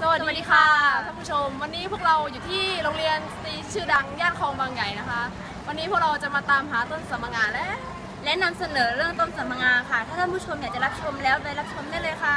สวัสดีค่ะท่านผู้ชม วันนี้พวกเราอยู่ที่โรงเรียนสตรีชื่อดังย่านคลองบางใหญ่นะคะ วันนี้พวกเราจะมาตามหาต้นสำมะงาและและนำเสนอเรื่องต้นสมมงาค่ะ ถ้าท่านผู้ชมอยากจะรับชมแล้วไปรับชมได้เลยค่ะ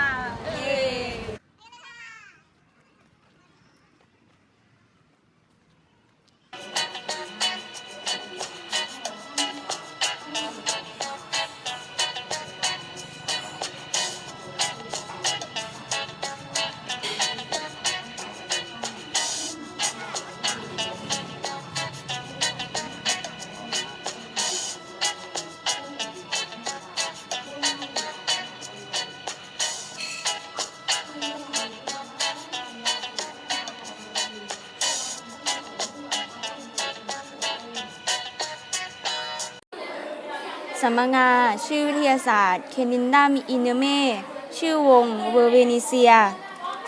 สัมมงา ชื่อวิทยาศาสตร์ เคนินดามิอินเนเม ชื่อวง เวอร์เวนิเซีย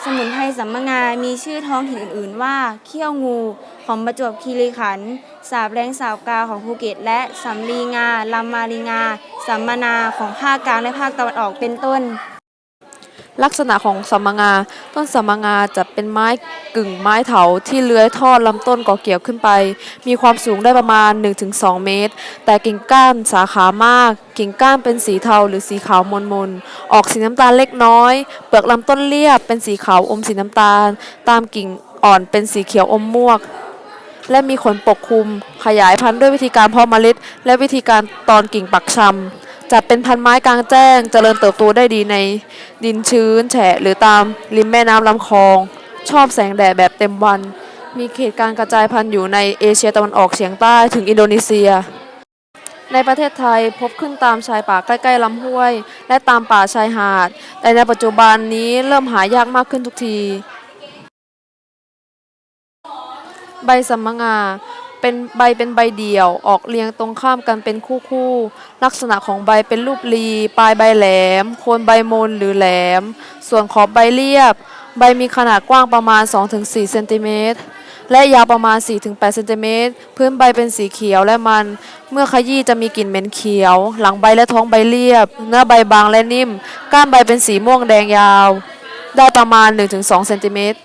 สมุนไพรสัมมงา มีชื่อท้องถิ่นอื่น ๆ ว่า เขี้ยวงูของประจวบคีรีขันธ์ สาบแรงสาวกาของภูเก็ต และสำลีงาลำมาลีงา สัมมนาของภาคกลางและภาคตะวันออกเป็นต้น ลักษณะของสัมมงา ต้นสัมมงาจะเป็นไม้กึ่งไม้เถาที่เลื้อยทอดลำต้นก่อเกี่ยวขึ้นไป มีความสูงได้ประมาณ 1-2 เมตร แต่กิ่งก้านสาขามาก กิ่งก้านเป็นสีเทาหรือสีขาวมนมนออกสีน้ำตาลเล็กน้อย เปลือกลำต้นเรียบเป็นสีขาวอมสีน้ำตาล ตามกิ่งอ่อนเป็นสีเขียวอมม่วงและมีขนปกคลุม ขยายพันธุ์ด้วยวิธีการเพาะเมล็ด และวิธีการตอนกิ่งปักชำ จัดเป็นพันไม้กลางแจ้ง เจริญเติบโตได้ดีในดินชื้นแฉะหรือตามริมแม่น้ำลำคลอง ชอบแสงแดดแบบเต็มวัน มีเขตการกระจายพันธุ์อยู่ในเอเชียตะวันออกเฉียงใต้ถึงอินโดนีเซีย ในประเทศไทยพบขึ้นตามชายป่าใกล้ๆลำห้วย และตามป่าชายหาด แต่ในปัจจุบันนี้เริ่มหายากมากขึ้นทุกที ใบสัมมงา เป็นใบเป็นใบเดี่ยว ออกเรียงตรงข้ามกันเป็นคู่คู่ ลักษณะของใบเป็นรูปรีปลายใบแหลม โคนใบมนหรือแหลม ส่วนขอบใบเรียบ ใบมีขนาดกว้างประมาณ 2-4เซนติเมตรและยาวประมาณ 4-8เซนติเมตรพื้นใบเป็นสีเขียวและมัน เมื่อขยี้จะมีกลิ่นเหม็นเขียว หลังใบและท้องใบเรียบ เนื้อใบบางและนิ่ม ก้านใบเป็นสีม่วงแดงยาว ได้ประมาณ 1-2เซนติเมตร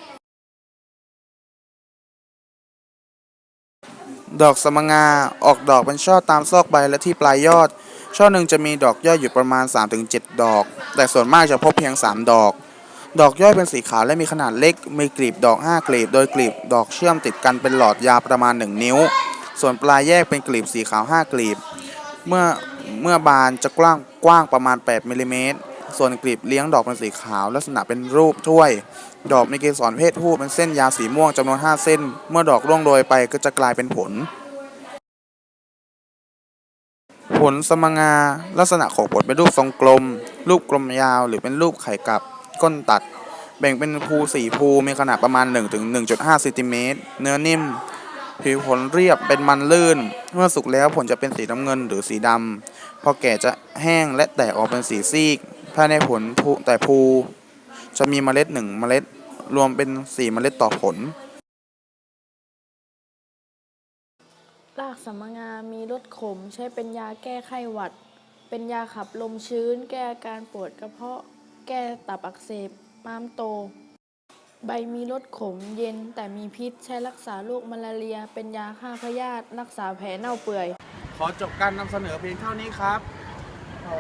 ดอกสมงา ออกดอกเป็นช่อตามซอกใบและที่ปลายยอด ช่อหนึ่งจะมีดอกย่อยอยู่ประมาณ 3-7 ดอก แต่ส่วนมากจะพบเพียง 3 ดอก ดอกย่อยเป็นสีขาวและมีขนาดเล็ก มีกลีบดอก 5 กลีบ โดยกลีบดอกเชื่อมติดกันเป็นหลอดยาวประมาณ 1 นิ้ว ส่วนปลายแยกเป็นกลีบสีขาว 5 กลีบ เมื่อเมื่อบานจะกว้างกว้างประมาณ 8มิลลิเมตร ส่วนกลีบเลี้ยงดอกเป็นสีขาว ลักษณะเป็นรูปถ้วย ดอกมีเกสรเพศผู้เป็นเส้นยาสีม่วงจำนวน 5 เส้น เมื่อดอกร่วงโรยไปก็จะกลายเป็นผล ผลสมงา ลักษณะของผลเป็นรูปทรงกลม รูปกลมยาวหรือเป็นรูปไข่กลับ ก้นตัด แบ่งเป็นภูสี่ภูมีขนาดประมาณ 1-1.5ถึง1.5เซนติเมตรเนื้อนิ่มผิวผลเรียบเป็นมันลื่น เมื่อสุกแล้วผลจะเป็นสีน้ำเงินหรือสีดำ พอแก่จะแห้งและแตกออกเป็นสีซีก ภายในผลภูแต่ภูจะมีเมล็ดหนึ่งเมล็ดรวมเป็นสี่เมล็ดต่อผล รากสัมมงามีรสขมใช้เป็นยาแก้ไข้หวัด เป็นยาขับลมชื้น แก้อาการปวดกระเพาะ แก้ตับอักเสบม้ามโต ใบมีรสขมเย็นแต่มีพิษใช้รักษาโรคมาลาเรีย เป็นยาฆ่าพยาธิรักษาแผลเน่าเปื่อย ขอจบการนำเสนอเพียงเท่านี้ครับ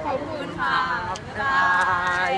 ขอบคุณค่ะบ๊ายบาย